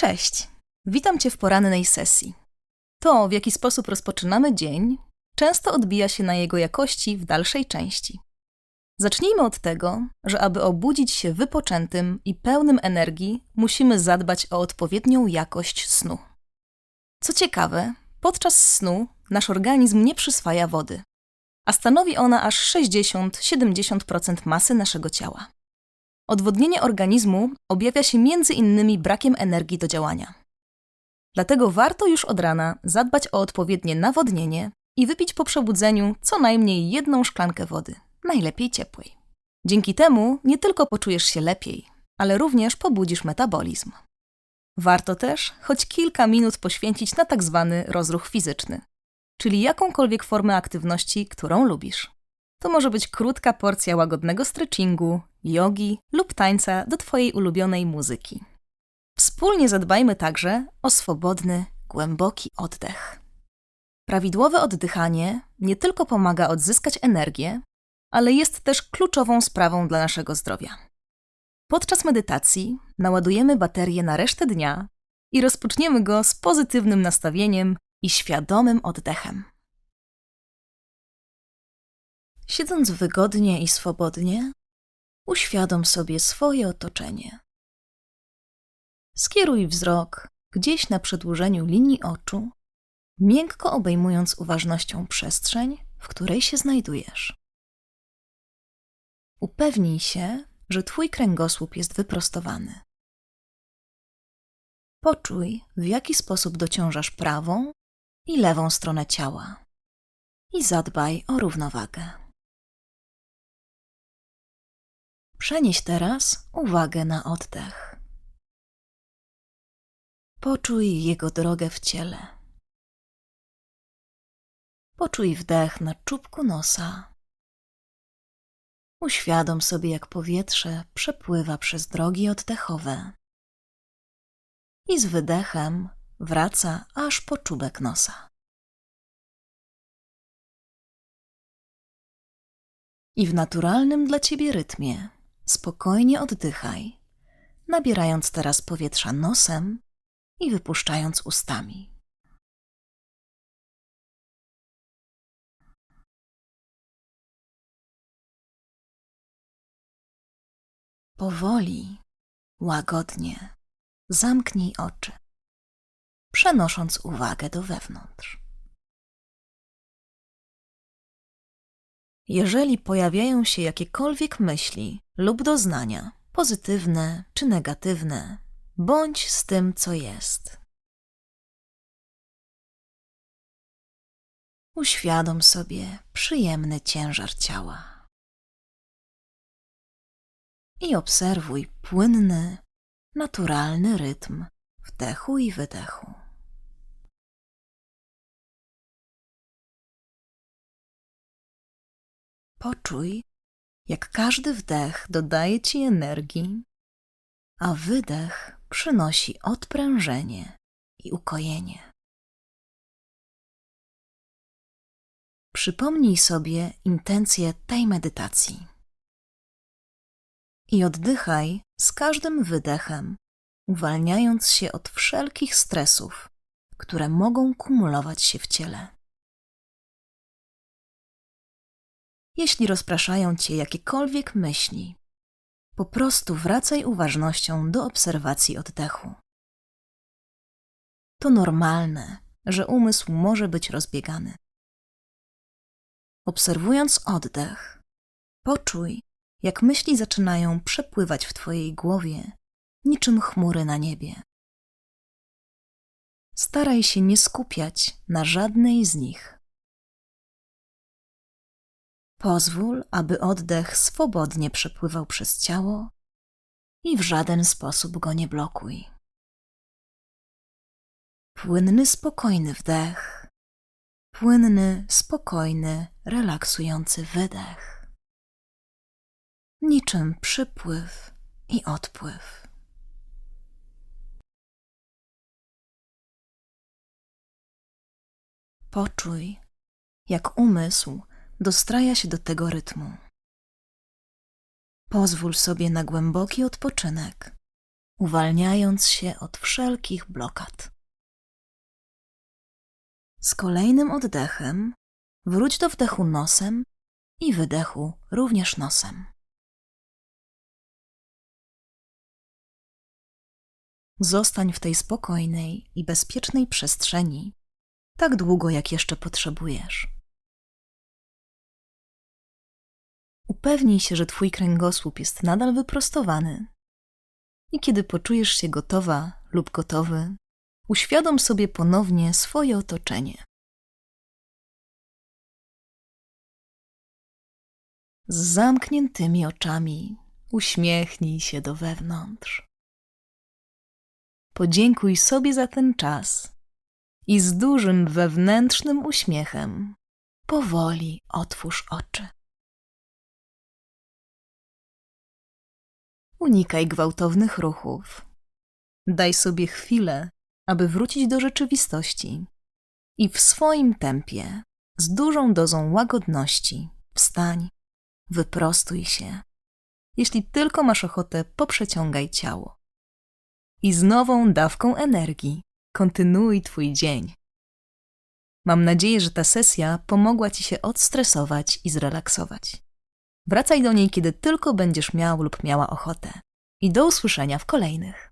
Cześć! Witam Cię w porannej sesji. To, w jaki sposób rozpoczynamy dzień, często odbija się na jego jakości w dalszej części. Zacznijmy od tego, że aby obudzić się wypoczętym i pełnym energii, musimy zadbać o odpowiednią jakość snu. Co ciekawe, podczas snu nasz organizm nie przyswaja wody, a stanowi ona aż 60-70% masy naszego ciała. Odwodnienie organizmu objawia się innymi brakiem energii do działania. Dlatego warto już od rana zadbać o odpowiednie nawodnienie i wypić po przebudzeniu co najmniej jedną szklankę wody, najlepiej ciepłej. Dzięki temu nie tylko poczujesz się lepiej, ale również pobudzisz metabolizm. Warto też choć kilka minut poświęcić na tak zwany rozruch fizyczny, czyli jakąkolwiek formę aktywności, którą lubisz. To może być krótka porcja łagodnego stretchingu, jogi lub tańca do Twojej ulubionej muzyki. Wspólnie zadbajmy także o swobodny, głęboki oddech. Prawidłowe oddychanie nie tylko pomaga odzyskać energię, ale jest też kluczową sprawą dla naszego zdrowia. Podczas medytacji naładujemy baterię na resztę dnia i rozpoczniemy go z pozytywnym nastawieniem i świadomym oddechem. Siedząc wygodnie i swobodnie, uświadom sobie swoje otoczenie. Skieruj wzrok gdzieś na przedłużeniu linii oczu, miękko obejmując uważnością przestrzeń, w której się znajdujesz. Upewnij się, że Twój kręgosłup jest wyprostowany. Poczuj, w jaki sposób dociążasz prawą i lewą stronę ciała i zadbaj o równowagę. Przenieś teraz uwagę na oddech. Poczuj jego drogę w ciele. Poczuj wdech na czubku nosa. Uświadom sobie, jak powietrze przepływa przez drogi oddechowe i z wydechem wraca aż po czubek nosa. I w naturalnym dla ciebie rytmie spokojnie oddychaj, nabierając teraz powietrza nosem i wypuszczając ustami. Powoli, łagodnie zamknij oczy, przenosząc uwagę do wewnątrz. Jeżeli pojawiają się jakiekolwiek myśli lub doznania, pozytywne czy negatywne, bądź z tym, co jest. Uświadom sobie przyjemny ciężar ciała. I obserwuj płynny, naturalny rytm wdechu i wydechu. Poczuj, jak każdy wdech dodaje ci energii, a wydech przynosi odprężenie i ukojenie. Przypomnij sobie intencję tej medytacji i oddychaj z każdym wydechem, uwalniając się od wszelkich stresów, które mogą kumulować się w ciele. Jeśli rozpraszają cię jakiekolwiek myśli, po prostu wracaj uważnością do obserwacji oddechu. To normalne, że umysł może być rozbiegany. Obserwując oddech, poczuj, jak myśli zaczynają przepływać w Twojej głowie, niczym chmury na niebie. Staraj się nie skupiać na żadnej z nich. Pozwól, aby oddech swobodnie przepływał przez ciało i w żaden sposób go nie blokuj. Płynny, spokojny wdech, płynny, spokojny, relaksujący wydech. Niczym przypływ i odpływ. Poczuj, jak umysł dostraja się do tego rytmu. Pozwól sobie na głęboki odpoczynek, uwalniając się od wszelkich blokad. Z kolejnym oddechem wróć do wdechu nosem i wydechu również nosem. Zostań w tej spokojnej i bezpiecznej przestrzeni tak długo, jak jeszcze potrzebujesz. Upewnij się, że Twój kręgosłup jest nadal wyprostowany. I kiedy poczujesz się gotowa lub gotowy, uświadom sobie ponownie swoje otoczenie. Z zamkniętymi oczami uśmiechnij się do wewnątrz. Podziękuj sobie za ten czas i z dużym wewnętrznym uśmiechem powoli otwórz oczy. Unikaj gwałtownych ruchów. Daj sobie chwilę, aby wrócić do rzeczywistości i w swoim tempie, z dużą dozą łagodności, wstań, wyprostuj się. Jeśli tylko masz ochotę, poprzeciągaj ciało. I z nową dawką energii kontynuuj Twój dzień. Mam nadzieję, że ta sesja pomogła Ci się odstresować i zrelaksować. Wracaj do niej, kiedy tylko będziesz miał lub miała ochotę. I do usłyszenia w kolejnych.